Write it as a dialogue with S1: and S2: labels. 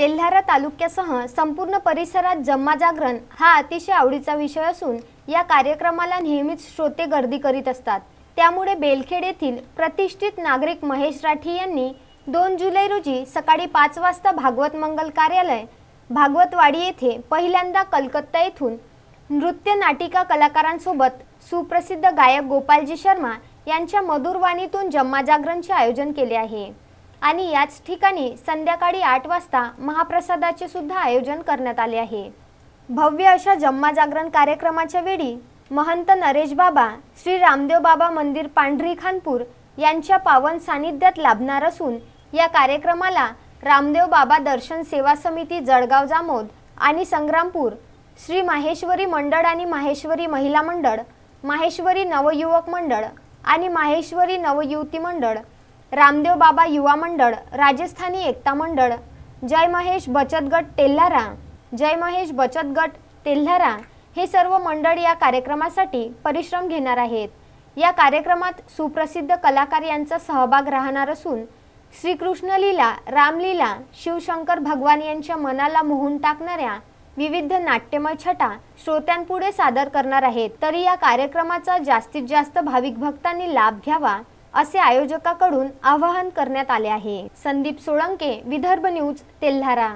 S1: तेल्हारा तालुक्यासह संपूर्ण परिसरात जम्मा जागरण हा अतिशय आवडीचा विषय असून या कार्यक्रमाला नेहमीच श्रोते गर्दी करीत असतात. त्यामुळे बेलखेड येथील प्रतिष्ठित नागरिक महेश राठी यांनी दोन जुलै रोजी सकाळी पाच वाजता भागवत मंगल कार्यालय भागवतवाडी येथे पहिल्यांदा कलकत्ता येथून नृत्य नाटिका कलाकारांसोबत सुप्रसिद्ध गायक गोपालजी शर्मा यांच्या मधुरवाणीतून जम्मा जागरणचे आयोजन केले आहे. आणि याच ठिकाणी संध्याकाळी आठ वाजता महाप्रसादाचे सुद्धा आयोजन करण्यात आले आहे. भव्य अशा जम्मा जागरण कार्यक्रमाच्या वेळी महंत नरेश बाबा श्री रामदेव बाबा मंदिर पांढरी खानपूर यांच्या पावन सानिध्यात लाभणार असून या कार्यक्रमाला रामदेव बाबा दर्शन सेवा समिती जळगाव जामोद आणि संग्रामपूर श्री माहेश्वरी मंडळ आणि माहेश्वरी महिला मंडळ माहेश्वरी नवयुवक मंडळ आणि माहेश्वरी नवयुवती मंडळ रामदेव बाबा युवा मंडळ राजस्थानी एकता मंडळ जय महेश बचत गट तेल्हारा जय महेश बचत गट तेल्हारा हे सर्व मंडळ या कार्यक्रमासाठी परिश्रम घेणार आहेत. या कार्यक्रमात सुप्रसिद्ध कलाकार यांचा सहभाग राहणार असून श्रीकृष्ण लीला रामलीला शिवशंकर भगवान यांच्या मनाला मोहून टाकणाऱ्या विविध नाट्यमय छटा श्रोत्यांपुढे सादर करणार आहेत. तरी या कार्यक्रमाचा जास्तीत जास्त भाविक भक्तांनी लाभ घ्यावा असे आयोजकाकडून आवाहन करण्यात आले आहे. संदीप सोळंके विदर्भ न्यूज तेल्हारा